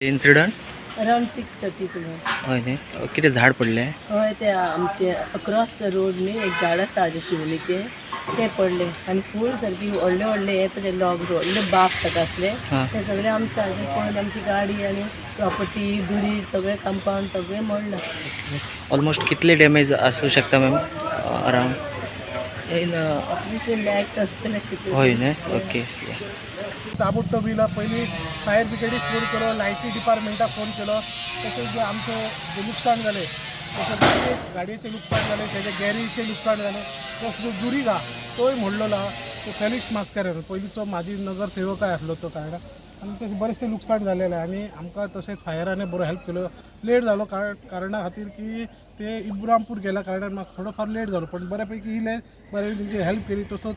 Incident around six thirty सुमार हय न्ही. कितें झाड पडलें? हय ते आमचे अक्रॉस द रोड न्ही एक झाड आसा हाजे शिवलीचे. ते पडले. आनी फूल सारकी व्हडले व्हडले हे लॉग्स व्हडले बाफ ताका आसले ते सगळे आमचे हाजे पळोवन आमची गाडी आनी प्रॉपर्टी दुरी सगळे कंपाऊंड सगळे मोडला. ऑलमोस्ट कितले डॅमेज आसूं शकता मॅम इन ऑब्वियसली लॅक्स आसतले हय न्ही ओके ताबडतोब येयलो पयलीं फायर ब्रिगेडीक फोन केलो लायटी डिपार्टमेंटाक फोन केलो. तशेंच जे आमचें जे लुकसाण जालें तशें गाडयेचें लुकसाण जालें तेजे गॅरेजचें लुकसाण जालें तो जो दुरीग आहा तोय म्हणलेलो आहा तो फेलिक्स मास्कारेन पयलींचो म्हाजी नगरसेवकय आसलो तो कारणान आनी तशें बरेचशें लुकसाण जालेलें आनी आमकां तशेंच फायरान बरो हेल्प केलो. लेट जालो कारण कारणा खातीर की ते इब्रामपूर गेल्या कारणान म्हाका थोडो फार लेट जालो पण बऱ्यापैकी येयले बऱ्या तेंची हेल्प केली. तसोच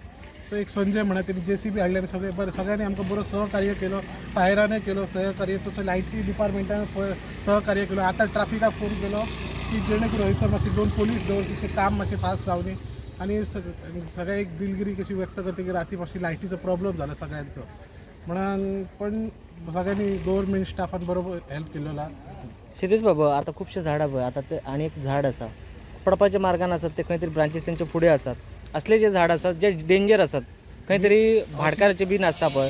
तो एक संजय म्हणा त्यांनी जे सी बी हाडले सगळे बरं सगळ्यांनी आमकां बरो सहकार्य केलो फायरानय केलो सहकार्य तसो लायटी डिपार्टमेंटान सहकार्य केलो. आतां ट्राफिकाक फोन केलो की जेणे करून हयसर मातशें दोन पोलीस दवर तशें काम मातशें फास्ट जावनी आनी सग- सगळ्या एक दिलगिरी कशी व्यक्त करता की राती मातशी लायटीचो प्रॉब्लेम जालो सगळ्यांचो. म्हणून पण सगळ्यांनी गव्हर्मेंट स्टाफान बरोबर हेल्प केलेलो. आहा. सिद्धेश बाबा आता खुबशे झाडां पळय आतां ते आनी एक झाड आसा पडपाच्या मार्गान आसात ते खंय तरी ब्रांचीस तेंचे फुडें आसात असले जे झाड आसात जे डेंजर आसात खंय तरी भाडकाराचे बीन आसता पळय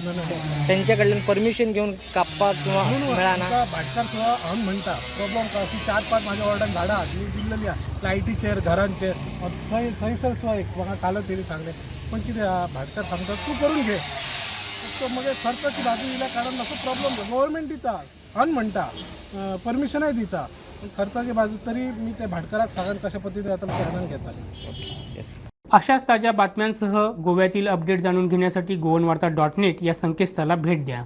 तेंच्या कडल्यान परमिशन घेवन कापपाक किंवा मेळना. भाटकार सुद्दां हांव म्हणटा प्रॉब्लम काय अशी चार पांच म्हाज्या वॉर्डान झाडां ती दिल्लेली आहा लायटीचेर घरांचेर थंय थंयसर सुद्दां एक. म्हाका कालो तेणी सांगलें. पण कितें आहा भाटकार सांगता तूं करून घे. तो मागीर खर्चाची बाजू येयल्या कारणान मातसो प्रॉब्लम गव्हर्मेंट दिता अन म्हणटा परमिशनय दिता. पण खर्चाची बाजू तरी मी ते भाटकाराक सांगन कशा पद्धतीने जाता ते हांगान घेता अशाच ताज्या बातम्यांसह गोव्यातील अपडेट जाणून घेण्यासाठी गोवन वार्ता डॉट नेट या संकेतस्थळाला भेट द्या.